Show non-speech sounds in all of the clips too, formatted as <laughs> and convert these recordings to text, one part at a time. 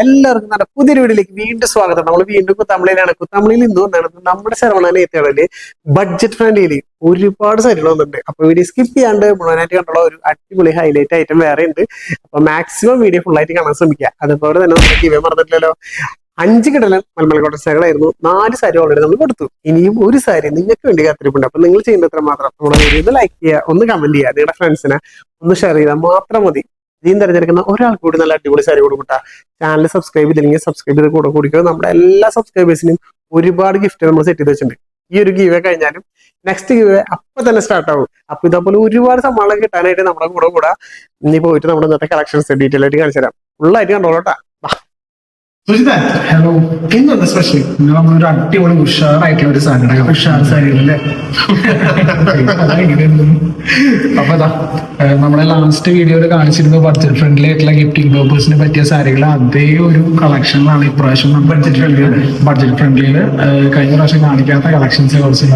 എല്ലാവർക്കും നല്ല പുതിയൊരു വീഡിയോയിലേക്ക് വീണ്ടും സ്വാഗതം. നമ്മൾ വീണ്ടും കുത്തമ്പളിയിലാണ് കുത്തമ്പളിയിൽ ഇന്ന് വന്നാണ് നമ്മുടെ ശരവണാന എത്തിയാളിൽ ബഡ്ജറ്റ് ഫ്രണ്ട്ലി ഒരുപാട് സൈറ്റുകൾ വന്നിട്ടുണ്ട്. അപ്പൊ വീഡിയോ സ്കിപ്പ് ചെയ്യാണ്ട് മുഴുവനായിട്ട് കണ്ടുള്ള ഒരു അടിപൊളി ഹൈലൈറ്റ് ഐറ്റം വേറെ ഉണ്ട്. അപ്പൊ മാക്സിമം വീഡിയോ ഫുൾ ആയിട്ട് കാണാൻ ശ്രമിക്കുക. അതുപോലെ തന്നെ നമുക്ക് ഇവ മറന്നിട്ടില്ലല്ലോ. അഞ്ച് കിടലൻ മലമല കോട്ടസാകളായിരുന്നു നാല് സാരി ഓൾറെഡി നമ്മൾ കൊടുത്തു. ഇനിയും ഒരു സാരി നിങ്ങൾക്ക് വേണ്ടി കാത്തിരിപ്പുണ്ട്. അപ്പൊ നിങ്ങൾ ചെയ്യുന്നത്ര മാത്രം. നമ്മുടെ വീഡിയോ ഒന്ന് ലൈക്ക് ചെയ്യുക ഒന്ന് കമന്റ് ചെയ്യുക. നിങ്ങളുടെ ഫ്രണ്ട്സിനെ ഒന്ന് ഷെയർ ചെയ്താൽ മാത്രം മതി. ഇതിന് തിരഞ്ഞെടുക്കുന്ന ഒരാൾ കൂടി നല്ല അടിപൊളി സാരി കൊടുക്കട്ട ചാനൽ സബ്സ്ക്രൈബ് ചെയ്തില്ലെങ്കിൽ സബ്സ്ക്രൈബ് ചെയ്ത് കൂടെ കൂടിക്കുക നമ്മുടെ എല്ലാ സബ്സ്ക്രൈബേഴ്സിനും ഒരുപാട് ഗിഫ്റ്റ് നമ്മൾ സെറ്റ് ചെയ്ത് വെച്ചിട്ടുണ്ട്. ഈ ഒരു ഗീവേ കഴിഞ്ഞാലും നെക്സ്റ്റ് ഗീവേ അപ്പൊ തന്നെ സ്റ്റാർട്ട് ആവും. അപ്പൊ ഇതേപോലെ ഒരുപാട് സമ്മാനം കിട്ടാനായിട്ട് നമ്മുടെ കൂടെ കൂടെ. ഇനി പോയിട്ട് നമ്മുടെ ഇന്നത്തെ കളക്ഷൻസ് ഡീറ്റെയിൽ ആയിട്ട് കാണിച്ചു തരാം ഫുള്ളായിട്ട് കണ്ടോളൂട്ടാ ഹലോ ഇന്നെന്താ സ്പെഷ്യൽ ഇന്ന് നമ്മളൊരു അടിപൊളി ഉഷാറായിട്ടുള്ള ഒരു സാധനം ഉഷാർ സാരികളല്ലേ അപ്പൊ അതാ നമ്മളെ ലാസ്റ്റ് വീഡിയോയിൽ കാണിച്ചിരുന്നു ബഡ്ജറ്റ് ഫ്രണ്ട്ലി ആയിട്ടുള്ള ഗിഫ്റ്റിംഗ് പേപ്പേഴ്സിന് പറ്റിയ സാരികൾ അതേ ഒരു കളക്ഷനിലാണ് ഇപ്രാവശ്യം ബഡ്ജറ്റ് ഫ്രണ്ട്ലി ബഡ്ജറ്റ് ഫ്രണ്ട്ലിയിൽ കഴിഞ്ഞ പ്രാവശ്യം കാണിക്കാത്ത കളക്ഷൻസ് കുറച്ച്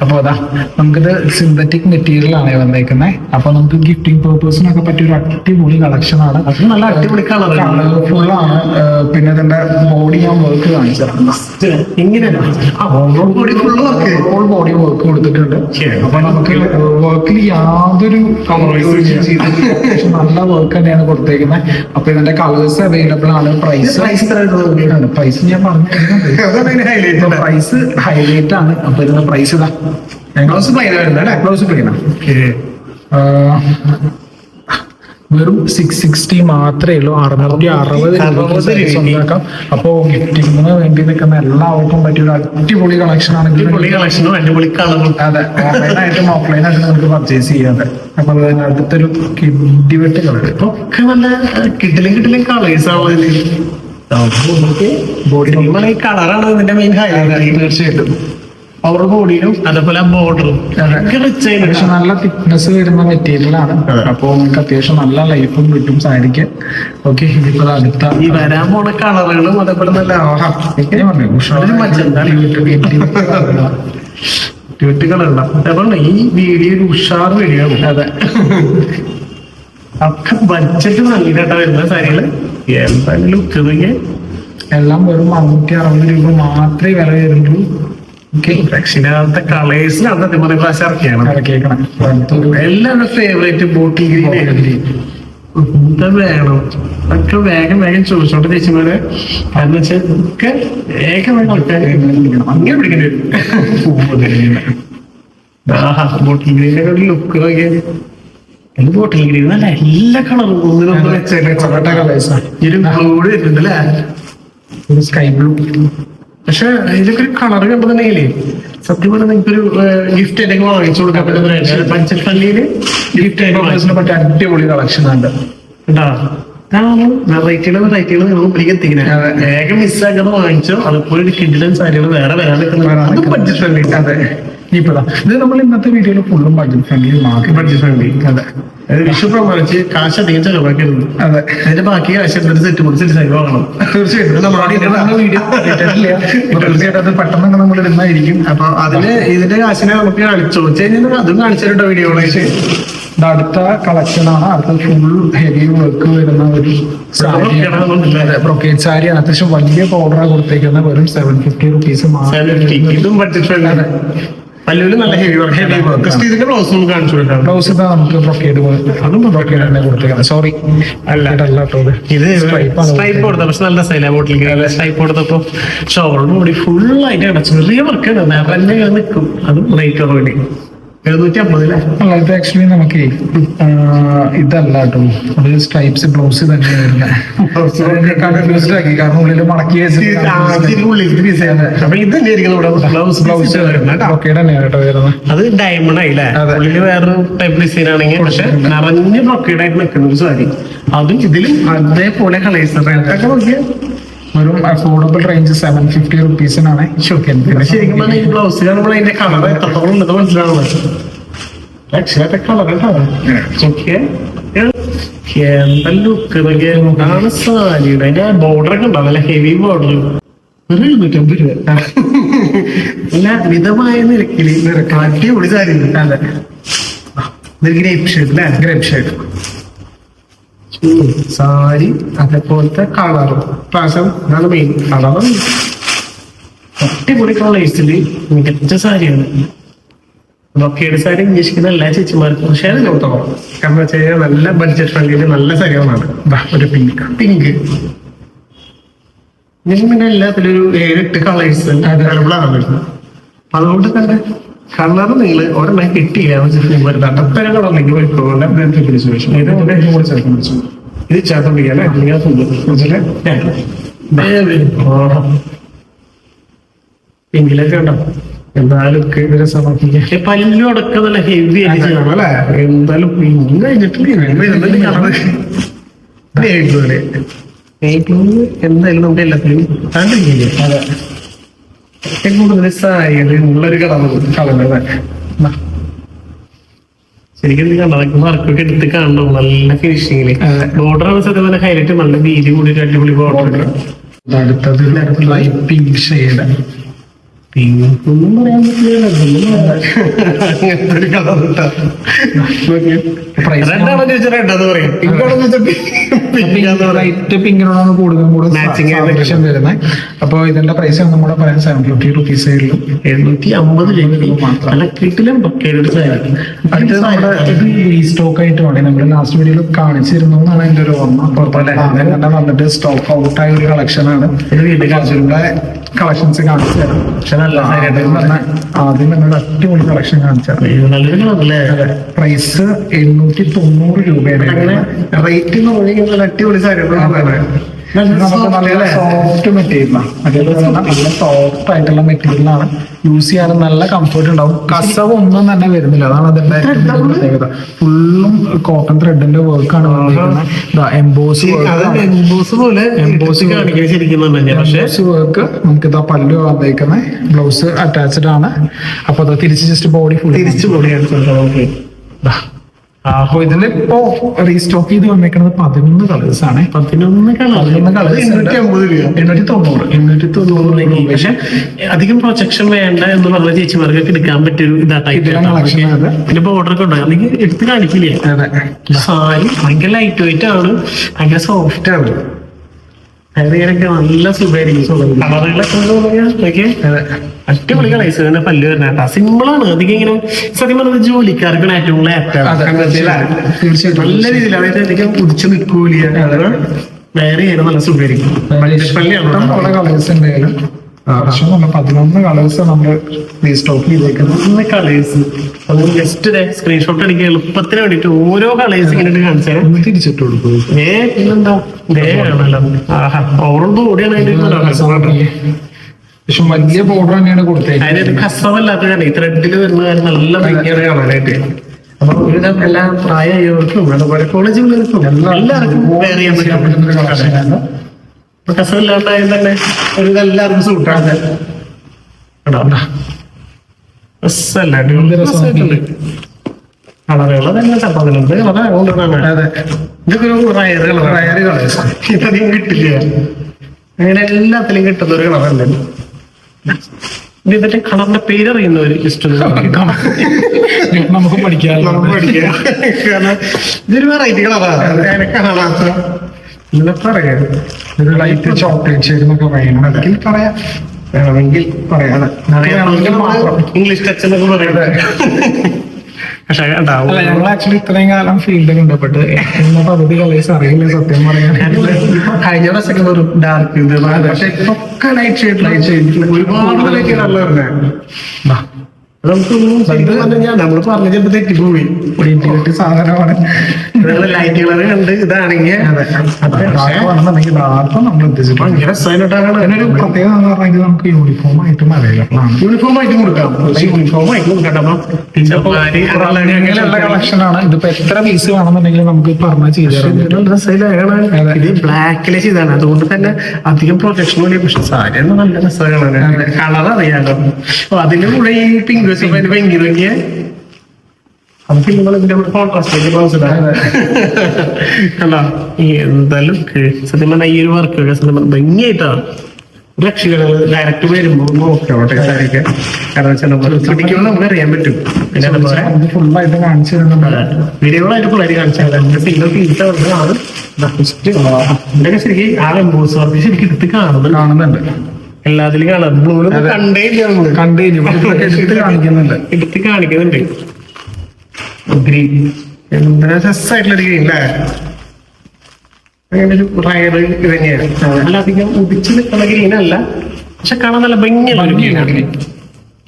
അപ്പൊ അതാ നമുക്കിത് സിന്തറ്റിക് മെറ്റീരിയൽ ആണ് വന്നേക്കുന്നത് അപ്പൊ നമുക്ക് ഗിഫ്റ്റിംഗ് പേപ്പേഴ്സിനൊക്കെ പറ്റിയ ഒരു അടിപൊളി കളക്ഷൻ ആണ്. അത് നല്ല അടിപൊളി കളർ കളർഫുൾ ഏഹ് പിന്നെ തന്റെ ബോഡി ഞാൻ വർക്ക് കാണിച്ചത്. ഹോൾ ബോഡി വർക്ക് കൊടുത്തിട്ടുണ്ട്. അപ്പൊ നമുക്ക് വർക്കിൽ യാതൊരു നല്ല വർക്ക് തന്നെയാണ് കൊടുത്തേക്കുന്നത് അപ്പൊ ഇതിന്റെ കളേഴ്സ് അവൈലബിൾ ആണ്. പ്രൈസ് പ്രൈസ് പ്രൈസ് ഞാൻ പറഞ്ഞു പ്രൈസ് ഹൈലൈറ്റ് ആണ്. അപ്പൊ ഇതിന്റെ പ്രൈസ് ഇതാ. ബ്ലൗസ് പ്ലെയിൻ വരുന്നത് പ്ലെയിൻ പ്ലെയിനാ വെറും സിക്സ് സിക്സ്റ്റി മാത്രമേ ഉള്ളൂ. അറുന്നൂറ്റി അറുപത്. സ്വന്തമാക്കാം അപ്പോ ഗിഫ്റ്റിങ്ങിന് വേണ്ടി നിൽക്കുന്ന എല്ലാവർക്കും പറ്റിയ ഒരു അടിപൊളി കളക്ഷൻ ആണ് ഇതിൽ അടിപൊളി ആയിട്ടും അതെ ഓൺലൈനായിട്ടും ഓഫ്ലൈനായിട്ടും നമുക്ക് പർച്ചേസ് ചെയ്യാതെ അപ്പൊ ഒരു അടുത്തൊരു കിഡിവെട്ട് കളർ. ഒക്കെ നല്ല കിട്ടിലും കിട്ടിലും കളേഴ്സ് ആണല്ലോ ബോഡി കളറാണ് ഇതിന്റെ മെയിൻ ഹൈലൈറ്റ് തീർച്ചയായിട്ടും. അവർ ബോഡിയിലും അതേപോലെ ബോർഡറും. പക്ഷെ നല്ല തിക്നെസ് വരുന്ന മെറ്റീരിയൽ ആണ്. അപ്പൊ നിങ്ങൾക്ക് അത്യാവശ്യം നല്ല ലൈഫും കിട്ടും സാരിക്ക്. ഓക്കെ ഇനിയിപ്പോ അടുത്ത ഈ വരാൻ പോണ കളറുകളും അതേപോലെ നല്ല അതേപോലെ ഈ വീഡിയോ ഒരു ഉഷാർ വീഡിയോ അതെ. ഒക്കെ ബഡ്ജറ്റ് നല്ലിട്ടാ വരുന്ന സാരികൾ. എന്തായാലും എല്ലാം വെറും അറുന്നൂറ്റി അറുപത് രൂപ മാത്രമേ വില വരുന്നുള്ളൂ. ഓക്കെ രക്ഷിതാർത്ഥ കളേഴ്സിലാണ് സത്യം പറഞ്ഞ പ്രാവശ്യം ഇറക്കിയാണ്. എല്ലാവരുടെ ഫേവറേറ്റ് ബോട്ടിൽ ഗ്രീൻ എന്താ വേണം? ഒക്കെ വേഗം വേഗം ചോദിച്ചോണ്ട് ചേച്ചിമാര്. എന്ന് വെച്ചാൽ ഒക്കെ വേഗം വേഗം അങ്ങനെ പിടിക്കേണ്ടി വരും. <laughs> ബോട്ടിൽ ഒരു ലുക്ക് നോക്കിയാൽ എന്ത് ബോട്ടിൽ ഗ്രീൻ അല്ല എല്ലാ കളറും ഒന്നിനൊന്നും ചെറുക്കട്ട കളേഴ്സ് ഈ ഒരു ബ്ലൂ വരുന്നുണ്ട് അല്ലേ? ഒരു സ്കൈ ബ്ലൂ പക്ഷെ ഇതിലൊക്കെ ഒരു കളർ കണ്ടതുണ്ടെങ്കിലേ സത്യം പറഞ്ഞാൽ നിങ്ങൾക്ക് ഒരു ഗിഫ്റ്റ് എന്തെങ്കിലും വാങ്ങിച്ചു കൊടുക്കാൻ പറ്റുന്ന പഞ്ചപ്പള്ളിയിൽ ഗിഫ്റ്റ് ആയിട്ട് പറ്റിയ അടിപൊളി കളക്ഷൻ ഉണ്ട്? വെറൈറ്റികൾ വെറൈറ്റികൾ നിങ്ങൾ മുമ്പിലേക്ക് എത്തിക്കുന്നത്. വേഗം മിസ്സാക്കാതെ വാങ്ങിച്ചോ. അതുപോലെ ഒരു സാരികളും സാരികൾ വേറെ വരാൻ ബഡ്ജറ്റ് ഫ്രണ്ട്ലി അതെ. ഇത് നമ്മൾ ഇന്നത്തെ വീഡിയോയിൽ ഫുള്ളും ബഡ്ജറ്റ് ഫ്രണ്ട്ലി മാത്രം ബഡ്ജറ്റ് ഫ്രണ്ട്ലി അതെ. വിഷു പ്രമാണിച്ച് കാശ് അധികം ചെലവാക്കരുത്. അതെ. അതിന്റെ ബാക്കി കാശ് എന്തൊരു സെറ്റ് പൊടി സെറ്റ് സൈഡ് വാങ്ങണം. തീർച്ചയായിട്ടും. നമ്മുടെ വീഡിയോ തീർച്ചയായിട്ടും അത് പെട്ടെന്ന് നമ്മൾ ഇടുന്നതായിരിക്കും അപ്പൊ അതിന് ഇതിന്റെ കാശിനെ നമുക്ക് കാണിച്ചു കഴിഞ്ഞാൽ അതും കാണിച്ചിട്ടുണ്ടോ വീഡിയോ അടുത്ത കളക്ഷൻ ആണ്. അടുത്ത ഫുൾ ഹെവി വർക്ക് വരുന്ന ഒരു ബ്രൊക്കേറ്റ് സാരിയാണ്. അത്യാവശ്യം വലിയ പൗഡറാണ് കൊടുത്തേക്കുന്നത്. വെറും സെവൻ ഫിഫ്റ്റി റുപ്പീസ് മാത്രം ഇതും ബഡ്ജറ്റ് ഫ്രണ്ട്ലി പല്ലുവിൽ നല്ല ഹെവി വർക്ക് ഹെവി വർക്ക് ഇതിന്റെ ബ്ലൗസ് നമുക്ക് കാണിച്ചു കൊടുക്കാം. ബ്ലൗസ് ഇതാ നമുക്ക് ബ്രൊക്കേഡ് അതും ബ്രൊക്കേഡ് തന്നെ കൊടുത്തേക്കുന്നത് സോറി അല്ല. ഇത് Stripe ആണ് സ്ട്രൈപ്പ് കൊടുത്ത പക്ഷെ നല്ല സൈല ബോട്ടിൽ സ്ട്രൈപ്പ് കൊടുത്തപ്പോ ഷോളും കൂടി ഫുൾ ആയിട്ട് ആണ് ചെറിയ വർക്ക് നിറഞ്ഞ നിൽക്കും. അതും റേറ്റ് കുറവില്ല എഴുന്നൂറ്റി അമ്പതില്ലേ അല്ല ഇത് ആക്ച്വലി നമുക്ക് ഇതല്ല കേട്ടോ. അത് സ്ട്രൈപ്സ് ബ്ലൗസ് തന്നെ വരുന്നത് കൺഫ്യൂസ്ഡ് ആക്കി. കാരണം ഉള്ളിൽ മടക്കി ബ്ലൗസ് ബ്ലൗസ് അത് ഡയമണ്ട് ആയില്ലേ? ഉള്ളിൽ വേറൊരു ടൈപ്പ് ഡിസൈൻ ആണെങ്കിൽ പക്ഷെ നിറഞ്ഞ ബ്രൊക്കേഡായിട്ട് നിൽക്കുന്ന ഒരു സാരി. അതും ഇതിലും അതേപോലെ കളേഴ്സ് നോക്കിയാൽ ഒരു അഫോർഡബിൾ റേഞ്ച് സെവൻ ഫിഫ്റ്റി റുപ്പീസിനാണ് ശരിക്കും പറഞ്ഞാൽ ഈ ബ്ലൗസ് കാണുമ്പോൾ അതിന്റെ കളർ എത്രത്തോളം ഉള്ളത് മനസ്സിലാവുന്നത് രക്ഷയുടെ കളർ എന്താ ലുക്ക് ഇതാണ് സാരിയുടെ അതിന്റെ ബോർഡർ ഒക്കെ ഉണ്ടാവും നല്ല ഹെവി ബോർഡർ ഒരു എഴുന്നൂറ്റമ്പത് രൂപ. നല്ല മിതമായ നിരക്കിൽ നിരക്ക് അടിപൊളി സാരി അതെ. ഗ്രേപ്പ് അല്ലേ ഗ്രേപ്പ് ഷെയ്ഡ് സാരി അതേപോലത്തെ കളറും പ്രാവശ്യം അതാണ് മെയിൻ കളറും അടിപൊളി കളേഴ്സിൽ മികച്ച സാരിയാണ്. ബ്രൊക്കേഡ് സാരി ഉദ്ദേശിക്കുന്ന എല്ലാ ചേച്ചിമാർക്കും പക്ഷേ അത് നോക്കാം കാരണം വെച്ച് കഴിഞ്ഞാൽ നല്ല ബഡ്ജറ്റ് ഫ്രണ്ടിൽ നല്ല സാരികളാണ്. ഒരു പിങ്ക് പിങ്ക് ഇതിന് പിന്നെ ഒരു ഏഴെട്ട് കളേഴ്സ് അവൈലബിൾ ആണ്. വരുന്നത് അതുകൊണ്ട് തന്നെ കളർ നിങ്ങൾ ഒരെണ്ണം കിട്ടിയില്ല എന്ന് വെച്ചിട്ട് ഒരു തട്ടത്തര കളർ നിങ്ങൾ ഇത് പിങ്കിലൊക്കെ ഉണ്ടോ? എന്തായാലും ഇതിനെ സമർപ്പിക്കാം പല്ലും അടക്കം നല്ല ഹെവി അല്ലേ എന്തായാലും പിങ്ക് കഴിഞ്ഞിട്ടില്ല. എന്തായാലും നമുക്ക് എല്ലാത്തിലും കണ്ടിരിക്കില്ലേ ഏറ്റവും കൂടുതൽ സാരി ഉള്ളൊരു കളർ കളർ ശരിക്കും കണ്ടതൊക്കെ വർക്കൊക്കെ എടുത്ത് കാണണം. നല്ല ഫിനിഷിങ്ങിൽ ആണ് സത്യം പറഞ്ഞ ഹൈലൈറ്റ് നല്ല വീതി കൂടി അടിപൊളി ബോർഡർ അടുത്തത് ലൈറ്റ് പിങ്ക് ഷെയ്ഡ് ഒന്നും പറയാൻ പറ്റില്ല കൂടുതൽ കൂടുതൽ ആയിട്ട് വരുന്നത്. അപ്പൊ ഇതിന്റെ പ്രൈസ് നമ്മുടെ പറയാൻ സെവൻ ഫിഫ്റ്റി റുപ്പീസ് എഴുന്നൂറ്റി അമ്പത് മാത്രം. കിട്ടിലും നമ്മുടെ ആയിട്ട് വേണേ. നമ്മൾ ലാസ്റ്റ് വീഡിയോയിൽ കാണിച്ചിരുന്നു എന്നാണ് എന്റെ ഒരു ഓർമ്മ. അപ്പൊ തന്നെ വന്നിട്ട് സ്റ്റോക്ക് ഔട്ട് ആയ ഒരു കളക്ഷൻ ആണ്. കളക്ഷൻസ് കാണിച്ചു തരാം പക്ഷെ നല്ല സാരിയായിട്ട് ആദ്യം തന്നെ ആദ്യം തന്നെ അടിപൊളി കളക്ഷൻ കാണിച്ചു തരാം പ്രൈസ് എണ്ണൂറ്റി തൊണ്ണൂറ് രൂപയാണ്. റേറ്റ് എന്ന് അടിപൊളി സാരി സോഫ്റ്റ് നല്ല ആയിട്ടുള്ള യൂസ് ചെയ്യാൻ നല്ല കംഫർട്ട് ഉണ്ടാവും. കസവ് ഒന്നും തന്നെ വരുന്നില്ല. അതാണ് അതിന്റെ പ്രത്യേകത. ഫുള്ളും കോട്ടൺ ത്രെഡിന്റെ വർക്ക് ആണ് എംബോസ് എംബോസ് വർക്ക് നമുക്ക് ഇതാ പല്ലു വന്നേക്കുന്നത് ബ്ലൗസ് അറ്റാച്ച്ഡ് ആണ്. അപ്പൊ അതാ തിരിച്ച് ജസ്റ്റ് ബോഡി ഫുൾ തിരിച്ചു ബോഡിയാണ് നമുക്ക് അപ്പൊ ഇതിൽ ഇപ്പോ റീസ്റ്റോക്ക് ചെയ്ത് വന്നേക്കുന്നത് പതിനൊന്ന് കളേഴ്സ് ആണ്. പതിനൊന്ന്. എണ്ണൂറ്റി തൊണ്ണൂറ് എണ്ണൂറ്റി തൊണ്ണൂറ് പക്ഷെ അധികം പ്രൊജക്ഷൻ വേണ്ട എന്ന് പറഞ്ഞ ചേച്ചിമാർക്കൊക്കെ എടുക്കാൻ പറ്റിയൊരു ആണ്. പിന്നെ ബോർഡർ ഒക്കെ ഉണ്ടാകും അല്ലെങ്കിൽ എടുത്ത് കാണിക്കില്ലേ? സാരി ഭയങ്കര ലൈറ്റ് വെയിറ്റ് ആണ്. ഭയങ്കര സോഫ്റ്റ് ആണ്. അതിനൊക്കെ നല്ല സുഖമായിരിക്കും അടിപൊളി കളേഴ്സ് പല്ല് വരുന്ന സിമ്പിൾ ആണ്. അധികം ഇങ്ങനെ സത്യം പറഞ്ഞത് ജോലിക്കാർക്കാണ് ഏറ്റവും കൂടുതൽ. തീർച്ചയായിട്ടും. നല്ല രീതിയിൽ അതായത് അധികം ഉദിച്ചു നിൽക്കൂല. വേറെ നല്ല സുഖമായിരിക്കും. ബഡ്ജറ്റ് ഫ്രണ്ട്ലി ഇഷ്ടം ആണ് പോലെ കളേഴ്സ് ഉണ്ടായാലും പക്ഷെ നമ്മൾ പതിനൊന്ന് കളേഴ്സ് നമ്മൾ റീസ്റ്റോക്ക് ചെയ്തേക്കുന്നത്. കളേഴ്സ് അത് ജസ്റ്റ് സ്ക്രീൻഷോട്ട് എനിക്ക് എളുപ്പത്തിന് വേണ്ടിട്ട് ഓരോ കളേഴ്സ് ഇങ്ങനെ കാണിച്ചാൽ ഒന്ന് തിരിച്ചിട്ട് കൊടുക്കും. ഏ പിന്നെന്താ? ദേ ആണല്ലോ ആഹാ ഓവറോൾ ബോഡിയാണ് അതിന്റെ പക്ഷെ വലിയ ബോർഡർ തന്നെയാണ് കൊടുത്തേക്കുന്നത്. അതിനൊരു കസവല്ലാത്ത കാരണം ത്രെഡിൽ വരുന്ന നല്ല ഭംഗിയാണ് കാണാനായിട്ട്. അപ്പൊ ഒരുവിധം എല്ലാ പ്രായമായവർക്കും അതുപോലെ കോളേജ് പിള്ളേർക്കും എല്ലാവർക്കും വെയർ ചെയ്യാൻ പറ്റുന്ന ഒരു പറ്റും. കസവില്ലാണ്ടായാലും തന്നെ ഒരു എല്ലാവർക്കും സൂട്ടാണ് കളറുകൾ തന്നെ പതിനൊന്ന് കളർ കൊണ്ടുവന്നാണ് അതെ. ഇതൊക്കെ ഒരു റയർ കളർ റയർ colours. ഇതധികം കിട്ടില്ല. അങ്ങനെ എല്ലാത്തിലും കിട്ടുന്ന ഒരു കളറല്ലേ? ഇതിന്റെ കളറിന്റെ പേര് അറിയുന്നവര് ജസ്റ്റ് <laughs> നമുക്ക് പഠിക്കാം. കാരണം ഇതൊരു വെറൈറ്റി കളറാണ് കാണാത്ത എന്താ പറയാ ഒരു ലൈറ്റ് ചോക്ലേറ്റ് ഷെയ്ഡ് എന്നൊക്കെ വേണമെങ്കിൽ പറയാം. വേണമെങ്കിൽ പറയാം ഇംഗ്ലീഷ് ടച്ച് എന്നൊക്കെ പറയുന്നത് പക്ഷെ ഞങ്ങൾ ആക്ച്വലി ഇത്രയും കാലം ഫീൽഡിൽ പെട്ട് എന്ന പകുതി കളേഴ്സ് അറിയില്ല സത്യം പറയാൻ. കഴിഞ്ഞ പ്രാവശ്യമൊക്കെ ഒരു ഡാർക്ക് പക്ഷെ ഒക്കെ ലൈറ്റ് ഷെയ്ഡ് ലൈറ്റ് ഷെയ്ഡ് ഒരുപാട് വെറൈറ്റി നമ്മൾ പറഞ്ഞ ചിലപ്പോൾ തെറ്റിപ്പോയി? ക്രിയേറ്റിവിറ്റി സാധനമാണ്. ലൈറ്റ് കളർ കണ്ട് ഇതാണെങ്കിൽ അതെ ഡാർക്ക് വേണമെന്നുണ്ടെങ്കിൽ ഡാർക്ക് നമ്മൾ ഉദ്ദേശിച്ചിട്ടുണ്ട് ഭയങ്കര രസമായിട്ടാണ് അതിനൊരു പ്രത്യേകത എന്ന് പറഞ്ഞാൽ നമുക്ക് യൂണിഫോം ആയിട്ടും അവൈലബിൾ ആണ് യൂണിഫോം ആയിട്ട് കൊടുക്കാം. യൂണിഫോം ആയിട്ട് കൊടുക്കട്ടെ അപ്പൊ ടീച്ചർമാര് അങ്ങനെയുള്ള കളക്ഷൻ ആണ്. ഇതിപ്പോ എത്ര പീസ് വേണമെന്നുണ്ടെങ്കിലും നമുക്ക് പറഞ്ഞാൽ ചെയ്തു ഇത് ബ്ലാക്കിലെ ചെയ്താണ് അതുകൊണ്ട് തന്നെ അധികം പ്രൊജക്ഷൻ പക്ഷെ സാരി നല്ല രസമാണ്. കളർ അറിയാലോ. അപ്പൊ അതിന്റെ കൂടെ ഈ പിങ്ക് വെച്ചപ്പോ അതിന്റെ ഭയങ്കര ഭംഗിയ നമുക്ക് നിങ്ങൾ ഇതിന്റെ കൂടെ കോൺട്രാസ്റ്റ് മനസ്സിലായി കണ്ടോ? ഈ എന്താ ലുക്ക് സത്യം പറഞ്ഞാൽ ഈ ഒരു വർക്ക് സത്യം ഭംഗിയായിട്ടാണ് ഡയറക്ട് ഡയറക്റ്റ് വരുമ്പോൾ നോക്കോട്ടെ കാരണം വെച്ചാൽ നമ്മൾ പിടിക്കുമ്പോൾ നമുക്ക് അറിയാൻ പറ്റും. പിന്നെ അതുപോലെ ഇത് ഫുള്ളായിട്ട് കാണിച്ചു തരുന്നുണ്ട്. വീഡിയോകളായിട്ട് പിള്ളേർ കാണിച്ചാൽ സിംഗിൾ പീസ് ആണ് ഇതൊക്കെ ശരിക്കും ആ എംബോസ് വർക്ക് ശരിക്കും എടുത്ത് കാണുന്നുണ്ട്. കാണുന്നുണ്ട്. എല്ലാത്തിലും കളർ ബ്ലൂവിൽ കണ്ടേ ഇല്ല നമ്മൾ. കണ്ടു കഴിഞ്ഞു എടുത്ത് കാണിക്കുന്നുണ്ട്. എടുത്ത് കാണിക്കുന്നുണ്ട്. ഗ്രീൻ. എന്താ രസമായിട്ടുള്ള ഗ്രീൻ അല്ലേ അങ്ങനെ ഒരു റയർ ഇത് തന്നെയാണ്. നല്ല അധികം ഉദിച്ച് നിൽക്കുന്ന ഗ്രീൻ അല്ല. പക്ഷെ കാണാൻ നല്ല ഭംഗിയുള്ള ഒരു ഗ്രീനാണ്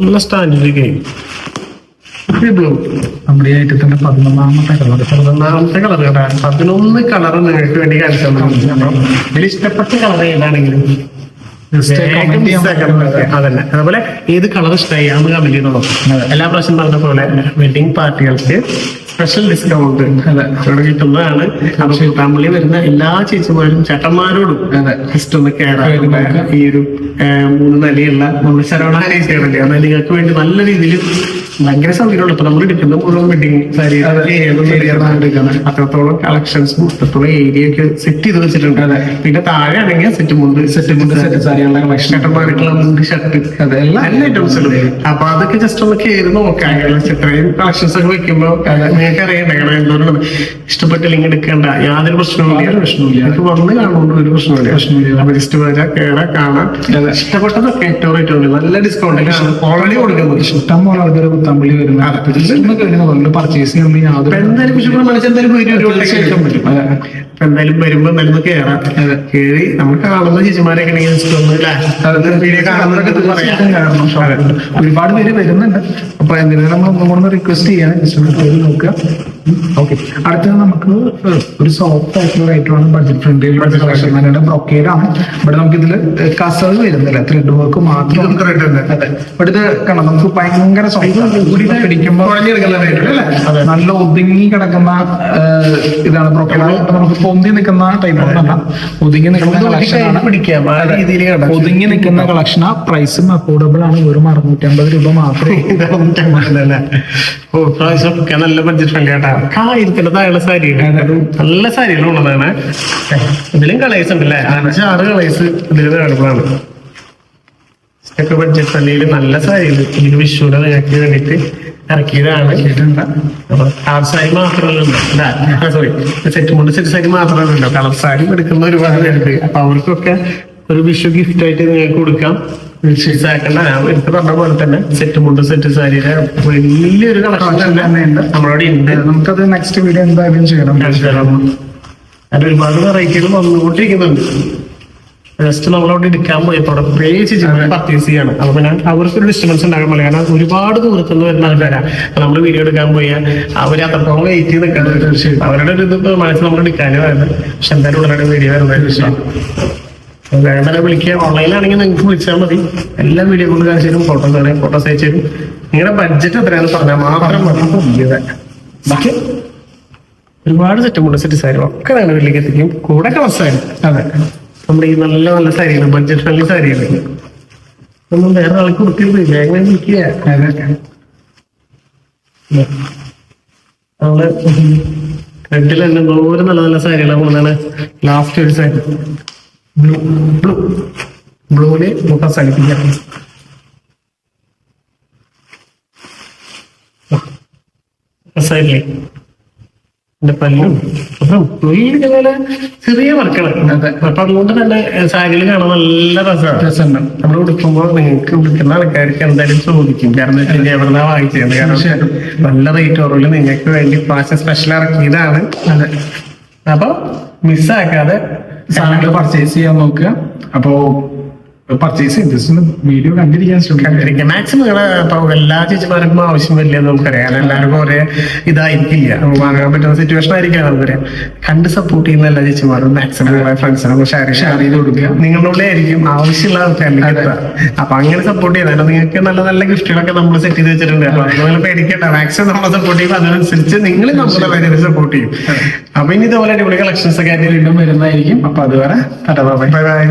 നല്ല സ്റ്റാൻഡേർഡ് ഗ്രീൻ ബ്ലൂ നമ്മുടെ ഈ ഐറ്റത്തിന്റെ പതിനൊന്നാമത്തെ കളർ പതിനൊന്നാമത്തെ കളർ കേട്ടാ പതിനൊന്ന് കളർ നിങ്ങൾക്ക് വേണ്ടി കാണിച്ചു ഇതിൽ ഇഷ്ടപ്പെട്ട കളർ ഏതാണെങ്കിലും അതന്നെ. അതുപോലെ ഏത് കളർ ഇഷ്ടമായി ആണ് കമന്റ് ചെയ്തോളൂ. എല്ലാ പ്രാവശ്യം പറഞ്ഞ പോലെ വെഡിങ് പാർട്ടികൾക്ക് സ്പെഷ്യൽ ഡിസ്കൗണ്ട് അവിടെ കിട്ടുന്നതാണ്. അപ്പൊ ഫാമിലി വരുന്ന എല്ലാ ചേച്ചിമാരും ചേട്ടന്മാരോടും. ജസ്റ്റ് ഒന്ന് കയറാൻ ഈ ഒരു മൂന്ന് നിലയുള്ള നമ്മുടെ ശരവണാനെ ചെയ്യണല്ലേ അത് നിങ്ങൾക്ക് വേണ്ടി നല്ല രീതിയിൽ ഭയങ്കര സൗകര്യമുള്ള ഇപ്പൊ നമ്മൾ എടുക്കുന്ന മുഴുവൻ വെഡിങ് സാരി അത്രത്തോളം കളക്ഷൻസ് അത്രത്തോളം ഏരിയ ഒക്കെ സെറ്റ് ചെയ്ത് വെച്ചിട്ടുണ്ട്. പിന്നെ താഴെ ആണെങ്കിൽ സെറ്റ് മുണ്ട് സെറ്റ് മുണ്ട് സെറ്റ് സാരികളുടെ കളക്ഷൻ ചേട്ടന്മാർക്കുള്ള മുണ്ട് ഷർട്ട് അതെല്ലാം എല്ലാ ഉണ്ട്. അപ്പൊ അതൊക്കെ ജസ്റ്റ് ഒന്ന് കയറി നോക്കാം. ഇത്രയും കളക്ഷൻസ് ഒക്കെ വെക്കുമ്പോ നിങ്ങൾക്ക് അറിയണ്ട? കാരണം എന്തോരം ഇഷ്ടപ്പെട്ടില്ലെങ്കിൽ എടുക്കണ്ട. യാതൊരു പ്രശ്നവുമില്ല. ഇല്ല പ്രശ്നവുമില്ല. നിങ്ങൾക്ക് വന്ന് കാണുമ്പോൾ ഒരു പ്രശ്നമില്ല പ്രശ്നമില്ല. അപ്പൊ ജസ്റ്റ് വരാ കേറാ കാണാം. ഇഷ്ടപ്പെട്ടതൊക്കെ ഏറ്റവും ഏറ്റവും നല്ല ഡിസ്കൗണ്ട് ഓൾറെഡി കൊടുക്കുന്നത്. ഇഷ്ടം പോലെ ആൾക്കാർ കുത്തമ്പള്ളി വരുന്ന വരുന്ന പർച്ചേസ് ചെയ്യുമ്പോൾ യാതൊരു എന്തായാലും എന്തായാലും വരുമ്പോ കേറാം. കേറി നമ്മൾ കാണുന്ന ചേച്ചിമാരൊക്കെ ഒരുപാട് പേര് വരുന്നുണ്ട്. അപ്പൊ എന്തിനാ നമ്മൾ ഒന്നും കൂടെ റിക്വസ്റ്റ് ചെയ്യാൻ പോയി നോക്കുക. ഓക്കെ അടുത്തത് നമുക്ക് ഒരു സോഫ്റ്റ് ആയിട്ടുള്ള ഐറ്റമാണ് ബഡ്ജറ്റ് ഫ്രണ്ട്ലി കളക്ഷൻ തന്നെ ബ്രോക്കേഡ് ആണ്. ഇവിടെ നമുക്ക് ഇതിൽ കസവ് വരുന്നില്ല. ത്രെഡ് വർക്ക് മാത്രം ഉണ്ട്. ഇവിടെ ഇത് കാണാം. നമുക്ക് ഭയങ്കര സോഫ്റ്റ് നല്ല ഒതുങ്ങി കിടക്കുന്ന ഇതാണ് നമുക്ക് പൊന്തി നിൽക്കുന്ന ടൈപ്പ് ഒന്നല്ല ഒതുങ്ങി നിൽക്കുന്ന കളക്ഷനാണ് ഒതുങ്ങി നിൽക്കുന്ന കളക്ഷൻ ആ. പ്രൈസും അഫോർഡബിൾ ആണ്. വെറും അറുന്നൂറ്റി അമ്പത് രൂപ മാത്രമേ <laughs> നല്ല ബഡ്ജറ്റ് ഫ്രണ്ട്ലി ആട്ടാ കായിരിക്കുന്ന താഴെ സാരി നല്ല ഇതിലും കളേഴ്സ് ഉണ്ടല്ലേ അഞ്ച് ആറ് കളേഴ്സ് ഇതിൽ അവൈലബിൾ ആണ്. ഒക്കെ ബഡ്ജറ്റ് ഫ്രണ്ട്ലിയിൽ നല്ല സാരികൾ ഈ വിഷുവിനെ നിങ്ങൾക്ക് വേണ്ടിയിട്ട് ഇറക്കിയതാണ്. അപ്പൊ കളർ സാരി മാത്രമല്ലോ സോറി സെറ്റ് മുണ്ട് സെറ്റ് സാരി മാത്രമല്ലല്ലോ കളർ സാരി എടുക്കുന്ന ഒരുപാട് പേരുണ്ട്. അപ്പൊ അവർക്കൊക്കെ ഒരു വിഷു ഗിഫ്റ്റ് ആയിട്ട് നിങ്ങൾക്ക് കൊടുക്കാം. ഞാൻ എടുത്ത് പറഞ്ഞ പോലെ തന്നെ സെറ്റ് മുണ്ട് സെറ്റ് സാരിയുടെ വലിയൊരു കളക്ഷൻ തന്നെ നമ്മളോട് ഉണ്ട്. നമുക്കത് നെക്സ്റ്റ് വീഡിയോ എന്തായാലും ചെയ്യണം. അത് ഒരുപാട് വെറൈറ്റികൾ വന്നുകൊണ്ടിരിക്കുന്നുണ്ട്. ജസ്റ്റ് നമ്മളവിടെ എടുക്കാൻ പോയപ്പോ അവിടെ പേ ചെയ്ത് പർച്ചേസ് ചെയ്യണം. അപ്പൊ പിന്നെ അവർക്കൊരു ഡിസ്റ്റർബൻസ് ഉണ്ടാകാൻ പോലെ കാരണം ഒരുപാട് ദൂരത്തുനിന്ന് വരുന്ന ആൾക്കാരാ. നമ്മൾ വീഡിയോ എടുക്കാൻ പോയി. അവർ അത്രത്തോളം വെയിറ്റ് ചെയ്ത് നിൽക്കുന്ന അവരുടെ ഒരു ഇത് മനസ്സിൽ നമ്മൾ എടുക്കാനേ വരുന്നത് പക്ഷെ എന്തായാലും ഉടനെ വീഡിയോ വരുന്നത് വേണ്ട വിളിക്കുക ഓൺലൈനിലാണെങ്കിൽ നിങ്ങൾക്ക് വിളിച്ചാൽ മതി. എല്ലാ വീഡിയോ കൊണ്ട് കാണിച്ചു തരും. ഫോട്ടോസ് ആണെങ്കിൽ ഫോട്ടോസ് അയച്ചു തരും. നിങ്ങളുടെ ബഡ്ജറ്റ് എത്രയാണെന്ന് പറഞ്ഞാൽ മാത്രം മതി. ബാക്കി ഒരുപാട് സെറ്റുമുണ്ട് സെറ്റ് സാരി ഒക്കെ ഞങ്ങളുടെ വീട്ടിലേക്ക് എത്തിക്കും. കൂടെ സാരി അതെ. നമ്മുടെ ഈ നല്ല നല്ല സാരികൾ ബഡ്ജറ്റ് ഫ്രണ്ട്ലി സാരികൾ ഒന്നും വേറെ ആൾക്ക് കൊടുക്കരുത് വിളിക്കുക അതെ നമ്മൾ റെഡിൽ തന്നെ എന്തോരം നല്ല നല്ല സാരികളാണ് നമ്മളാണ് ലാസ്റ്റ് ഒരു സാരി. ബ്ലൂ ബ്ലൂ ബ്ലൂവിൽ നമുക്ക് അവസാനിപ്പിക്കാം രസമായില്ലേ എന്റെ പല്ലും അപ്പം പോലെ ചെറിയ വർക്കാണ് അപ്പൊ അതുകൊണ്ട് തന്നെ സാരിയിൽ കാണാൻ നല്ല രസമാണ് നമ്മൾ ഉടുക്കുമ്പോൾ നിങ്ങൾക്ക് വിളിക്കുന്ന ആൾക്കാർക്ക് എന്തായാലും ചോദിക്കും. കാരണം വെച്ച് എവിടെന്നാ വാങ്ങിച്ചത് കാരണം നല്ല റേറ്റ് ഓർവിൽ നിങ്ങൾക്ക് വേണ്ടി പ്രാവശ്യം സ്പെഷ്യൽ ഇറക്കിയതാണ്. അതെ. അപ്പൊ മിസ്സാക്കാതെ സാധനങ്ങൾ പർച്ചേസ് ചെയ്യാൻ നോക്കുക. അപ്പോ പർച്ചേസ് ചെയ്യും ജസ്റ്റ് വീഡിയോ കണ്ടിരിക്കാൻ കണ്ടിരിക്കുക മാക്സിമം നിങ്ങളെ എല്ലാ ചേച്ചിമാർക്കും ആവശ്യം വരില്ല എന്ന് നമുക്കറിയാം. കാരണം എല്ലാവർക്കും ഒരേ ഇതായിരിക്കില്ല. വാങ്ങാൻ പറ്റുന്ന സിറ്റുവേഷൻ ആയിരിക്കാം നമുക്കറിയാം. കണ്ട് സപ്പോർട്ട് ചെയ്യുന്ന എല്ലാ ചേച്ചിമാരും മാക്സിമം നിങ്ങളെ ഫ്രണ്ട്സിനൊക്കെ ഷെയർ ഷെയർ ചെയ്ത് കൊടുക്കുക. നിങ്ങളുടെ ആയിരിക്കും ആവശ്യമുള്ള ആൾക്കാരിലേക്ക് അപ്പൊ അങ്ങനെ സപ്പോർട്ട് ചെയ്താൽ നിങ്ങൾക്ക് നല്ല നല്ല ഗിഫ്റ്റുകളൊക്കെ നമ്മൾ സെറ്റ് ചെയ്ത് വെച്ചിട്ടുണ്ട്. അപ്പൊ അതുപോലെ പേടിക്കണ്ട. മാക്സിമം നമ്മളെ സപ്പോർട്ട് ചെയ്യും അതിനനുസരിച്ച് നിങ്ങൾ നമ്മളെ വളരെ സപ്പോർട്ട് ചെയ്യും. അപ്പൊ ഇനി ഇതുപോലെ അടിപൊളി കളക്ഷൻസ് ഒക്കെ ആയിട്ട് വീണ്ടും വരുന്നതായിരിക്കും. അപ്പൊ അതുവരെ ബൈ ബൈ.